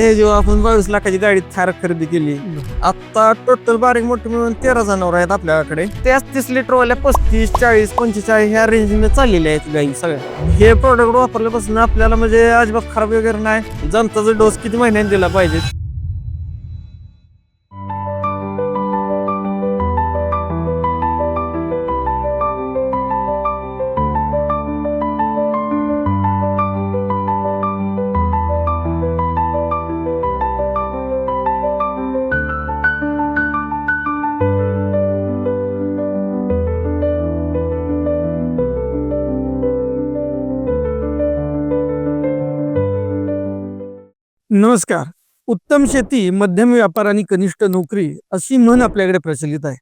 हे जेव्हा आपण बावीस लाखाची गाडी थार खरेदी केली आता टोटल बारीक मोठे मिळून तेरा जनावर आहेत आपल्याकडे. त्याच तीस लिटर वाल्या पस्तीस चाळीस पंचेचाळीस ह्या रेंजने चाललेल्या आहेत गाई सगळ्या. हे प्रोडक्ट वापरल्यापासून आपल्याला म्हणजे अजिबात खराब वगैरे नाही. जनताचा डोस किती महिन्यात दिला पाहिजे? नमस्कार. उत्तम शेती मध्यम व्यापार आणि कनिष्ठ नोकरी अशी म्हण आपल्याकडे प्रचलित आहे.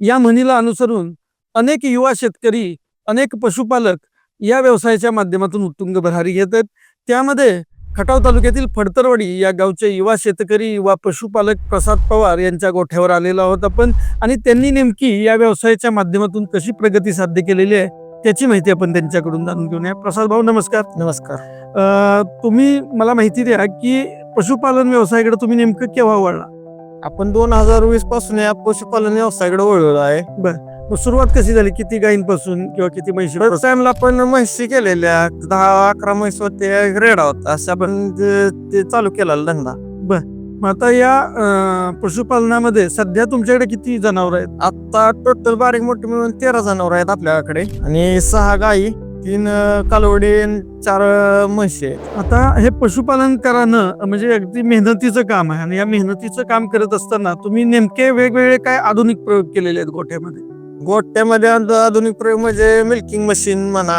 या म्हणीला अनुसरून अनेक युवा शेतकरी अनेक पशुपालक या व्यवसायाच्या माध्यमातून उत्तुंग भरारी घेत आहेत. त्यामध्ये खटाव तालुक्यातील फडतरवाडी या गावचे युवा शेतकरी युवा पशुपालक प्रसाद पवार यांच्या गोठ्यावर आलेला आहोत आपण. आणि त्यांनी नेमकी या व्यवसायाच्या माध्यमातून कशी प्रगती साध्य केलेली आहे त्याची माहिती आपण त्यांच्याकडून जाणून घेऊया प्रसाद भाऊ नमस्कार. नमस्कार. तुम्ही मला माहिती द्या की पशुपालन व्यवसायाकडे तुम्ही नेमकं केव्हा वळला? आपण दोन हजार वीसपासून या पशुपालन व्यवसायाकडे वळलो आहे. मग सुरुवात कशी झाली? किती गायींपासून किंवा किती म्हशी टाइमला आपण म्हशी केलेल्या दहा अकरा म्हशी होत्या रेडा होता. असं आपण ते ते चालू केला धंदा. मग आता या पशुपालनामध्ये सध्या तुमच्याकडे किती जनावर आहेत? आता टोटल बारीक मोठे मिळून तेरा जनावर आहेत आपल्याकडे. आणि सहा गाई तीन कालवडी चार म्हशी आता हे पशुपालन करणं म्हणजे अगदी मेहनतीचं काम आहे. आणि या मेहनतीचं काम करत असताना तुम्ही नेमके वेगवेगळे काय आधुनिक प्रयोग केलेले आहेत गोठ्यामध्ये? गोट्यामध्ये आध- आधुनिक प्रयोग म्हणजे मिल्किंग मशीन म्हणा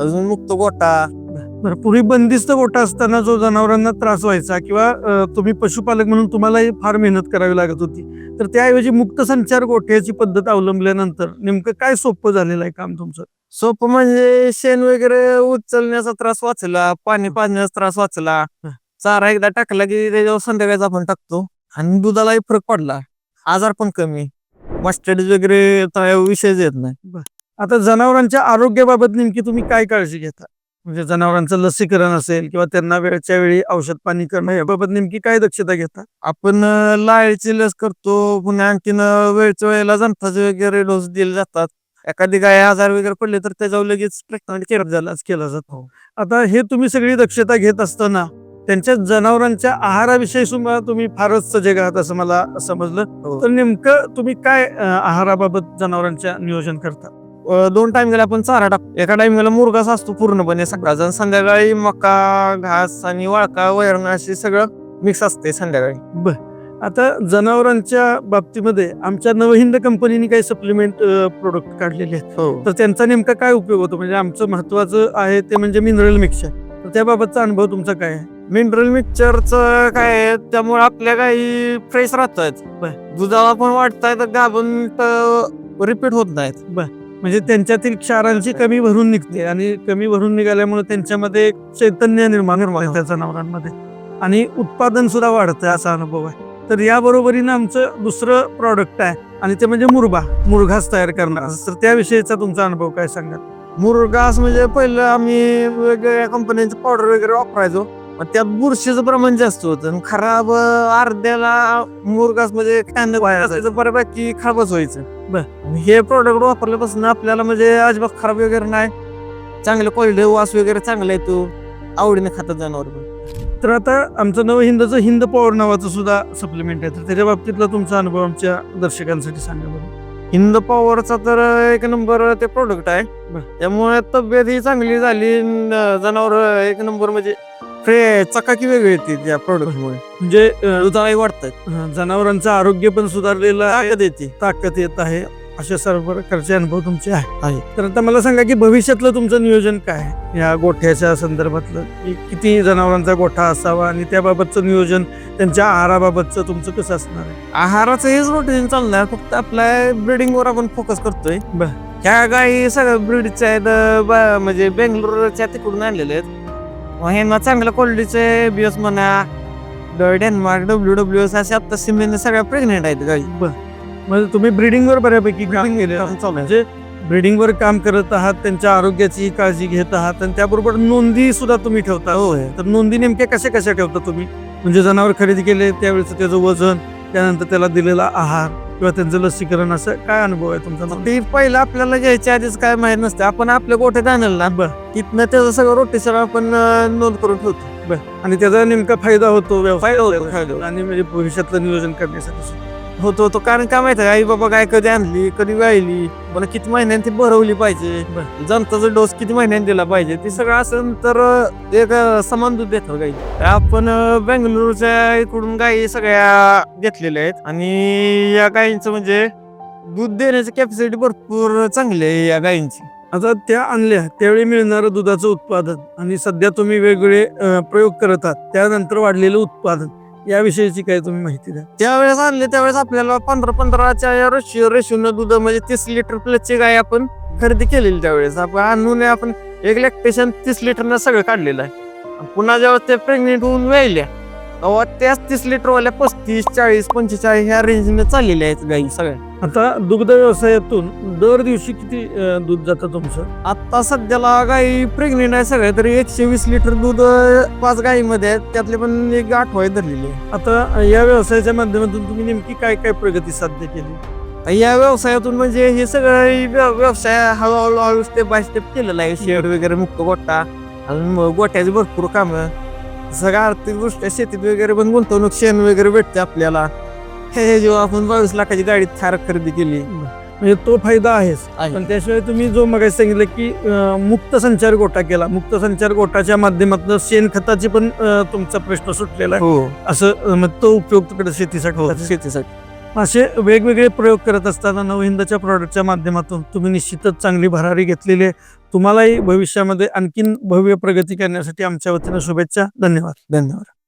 अजून मुक्त गोटा बरं पूर्वी बंदिस्त गोठा असताना जो जनावरांना त्रास व्हायचा किंवा तुम्ही पशुपालक म्हणून तुम्हालाही फार मेहनत करावी लागत होती. तर त्याऐवजी मुक्त संचार गोठ्याची पद्धत अवलंबल्यानंतर नेमकं काय सोपं झालेलं आहे काम तुमचं? सोपं म्हणजे शेण वगैरे उचलण्याचा त्रास वाचला पाणी पाजण्याचा त्रास वाचला. चारा एकदा टाकला की त्याच्यावर संध्याकाळचा आपण टाकतो आणि दुधालाही फरक पडला. आजार पण कमी. मस्टर्ड वगैरे विषयच येत नाही. आता जनावरांच्या आरोग्याबाबत नेमकी तुम्ही काय काळजी घेता? म्हणजे जनावरांचं लसीकरण असेल किंवा त्यांना वेळच्या वेळी औषध पाणी करणं याबाबत नेमकी काय दक्षता घेता? आपण लाळीची लस करतो पुन्हा आणखीन वेळच्या वेळेला जनताचे वगैरे डोस दिले जातात. एखादी गाय आजार वगैरे पडले तर त्याच्यावर लगेच केलं केला जातो. आता हे तुम्ही सगळी दक्षता घेत असताना त्यांच्या जनावरांच्या आहाराविषयी सुद्धा तुम्ही फारच सजग आहात असं मला समजलं. हो. तर नेमकं तुम्ही काय आहाराबाबत जनावरांच्या नियोजन करता? दोन टाइम गेला आपण चारा टाकतो एका टाइमला मुरगास असतो पूर्णपणे सगळा. जण संध्याकाळी मका घास आणि वाळका वैरण असे सगळं मिक्स असते संध्याकाळी. आता जनावरांच्या बाबतीमध्ये आमच्या नवहिंद कंपनीने काही सप्लिमेंट प्रोडक्ट काढलेले आहेत. हो. तर त्यांचा नेमका काय उपयोग होतो? म्हणजे आमचं महत्वाचं आहे ते म्हणजे मिनरल मिक्सर तर त्याबाबतचा अनुभव तुमचा काय आहे? मिनरल मिक्सरचं काय आहे, त्यामुळे आपल्या गाई फ्रेश राहतात दुधाला पण वाटतायत गाभून रिपीट होत नाहीत. म्हणजे त्यांच्यातील क्षारांची कमी भरून निघते आणि कमी भरून निघाल्यामुळे त्यांच्यामध्ये एक चैतन्य निर्माण निर्माण होतं जनावरांमध्ये. आणि उत्पादन सुद्धा वाढतं असा अनुभव आहे. तर या बरोबरीनं आमचं दुसरं प्रॉडक्ट आहे आणि ते म्हणजे मुरबा. मुरघास तयार करणार. तर त्याविषयीचा तुमचा अनुभव काय सांगाल? मुरगास म्हणजे पहिलं आम्ही वेगवेगळ्या कंपन्यांचे पावडर वगैरे वापरायचो. पण त्यात बुरशीचं प्रमाण जास्त होतं खराब अर्ध्याला मुरगास म्हणजे कांदा व्हायचं बऱ्यापैकी खराबच व्हायचं. बर. हे प्रोडक्ट वापरल्यापासून आपल्याला म्हणजे अजिबात खराब वगैरे नाही. चांगलं क्वालिटी वास वगैरे चांगला येतो. आवडीने खातात जनावर तर आता आमचं नव हिंदचं हिंद पॉवर नावाचं सुद्धा सप्लिमेंट आहे. तर त्याच्या बाबतीतला तुमचा अनुभव आमच्या दर्शकांसाठी सांगा बरं. हिंद पॉवरचा तर एक नंबर ते प्रोडक्ट आहे. बर. त्यामुळे तब्येत ही चांगली झाली. जनावर एक नंबर म्हणजे फ्रे चकाकी वेगळी येते त्या प्रोडक्टमुळे म्हणजे दुधालाही वाढतात. जनावरांचं आरोग्य पण सुधारलेलं आहे येते ताकद येत आहे अशा सर्व प्रकारचे अनुभव तुमचे आहे. तर आता मला सांगा की भविष्यातलं तुमचं नियोजन काय या गोठ्याच्या संदर्भातलं की किती जनावरांचा गोठा असावा आणि त्याबाबतचं नियोजन त्यांच्या आहाराबाबतचं तुमचं कसं असणार आहे? आहाराचं हेच रुटीन चालणार. फक्त आपल्या ब्रिडिंग वर आपण फोकस करतोय. ह्या गाई सगळ्या ब्रीडच्या आहेत म्हणजे बेंगलोरच्या तिकडून आणलेले आहेत. मग ह्यांना चांगल्या क्वालिटीचे बीएस म्हणा ड- डेन्मार्क डब्ल्यू डब्ल्यू एस असे आता सिमेंट सगळ्या प्रेग्नेंट आहेत गाई म्हणजे तुम्ही ब्रिडिंगवर बऱ्यापैकी काम केले. म्हणजे ब्रिडिंगवर काम करत आहात त्यांच्या आरोग्याची काळजी घेत आहात आणि त्याबरोबर नोंदी सुद्धा तुम्ही ठेवता. होय तर नोंदी नेमक्या कशा कशा ठेवता तुम्ही? म्हणजे जनावर खरेदी केले त्यावेळेस त्याचं वजन त्यानंतर त्याला दिलेला आहार किंवा त्यांचं लसीकरण असं काय अनुभव आहे तुमचा? ते पहिलं आपल्याला घ्यायच्या आधीच काय माहीत नसतं. आपण आपल्या गोठ्यात आणलं ना. बर. तिथनं त्याचं सगळं रोटेशन आपण नोंद करून ठेवतो. आणि त्याचा नेमका फायदा होतो व्यवसाय. आणि म्हणजे भविष्यातलं नियोजन करण्यासाठी? होतो होतो कारण काय माहिती आई बाबा काय कधी आणली कधी वाहिली मला किती महिन्यांनी ती भरवली पाहिजे. जनताचा डोस किती महिन्यांनी दिला पाहिजे? ते सगळं असेल तर एक समान दूध देतात गाई. आपण बेंगलुरूच्या इकडून गायी सगळ्या घेतलेल्या आहेत. आणि या गायींचं म्हणजे दूध देण्याची कॅपॅसिटी भरपूर चांगली आहे या गायींची आता त्या आणल्या त्यावेळी मिळणारं दुधाचं उत्पादन आणि सध्या तुम्ही वेगवेगळे प्रयोग करत आहात. त्यानंतर वाढलेलं उत्पादन. याविषयीची काय तुम्ही माहिती द्या. त्यावेळेस आणले त्यावेळेस आपल्याला पंधरा पंधराच्या या रेशिओ रेशिओनं दूध म्हणजे तीस लिटर प्लसची गाय आपण खरेदी केलेली त्यावेळेस. आपण आणून आपण एक लॅक्टेशन तीस लिटरनं सगळं काढलेलं आहे. पुन्हा जेव्हा ते प्रेग्नेंट होऊन व्हायल्या तेव्हा त्याच तीस लिटरवाल्या पस्तीस चाळीस पंचेचाळीस ह्या रेंजने चाललेल्या आहेत गाई सगळ्या. आता दुग्ध व्यवसायातून दर दिवशी किती दूध जातं तुमचं? आता सध्याला गाई प्रेग्नेंट आहे सगळ्या तरी एकशे वीस लिटर दूध पाच गायीमध्ये आहेत. त्यातले पण एक आठवाय धरलेली आहे. आता या व्यवसायाच्या माध्यमातून तुम्ही नेमकी काय काय प्रगती साध्य केली? या व्यवसायातून म्हणजे हे सगळं व्य- व्यवसाय हळूहळू हळू स्टेप बाय स्टेप केलेला आहे. शेड वगैरे मुक्त गोटा आणि मग गोट्याची भरपूर कामं. सगळं आर्थिक दृष्ट्या शेतीत वगैरे पण गुंतवणूक शेण वगैरे भेटते आपल्याला. हे जेव्हा आपण बावीस लाखाची गाडी थार खरेदी केली म्हणजे तो फायदा आहेच. आहे. पण त्याशिवाय तुम्ही जो मग सांगितलं की अं, मुक्त संचार गोटा केला. मुक्त संचार गोटाच्या माध्यमातून शेणखताची पण अं, तुमचा प्रश्न सुटलेला आहे. हो. असं अं, मग तो उपयोग तिकडे शेतीसाठी होतो. शेतीसाठी. असे वेगवेगळे प्रयोग करत असताना नवहिंदाच्या प्रॉडक्टच्या माध्यमातून तुम्ही निश्चितच चांगली भरारी घेतलेली आहे. तुम्हालाही भविष्यामध्ये आणखीन भव्य प्रगती करण्यासाठी आमच्या वतीनं शुभेच्छा. धन्यवाद. धन्यवाद.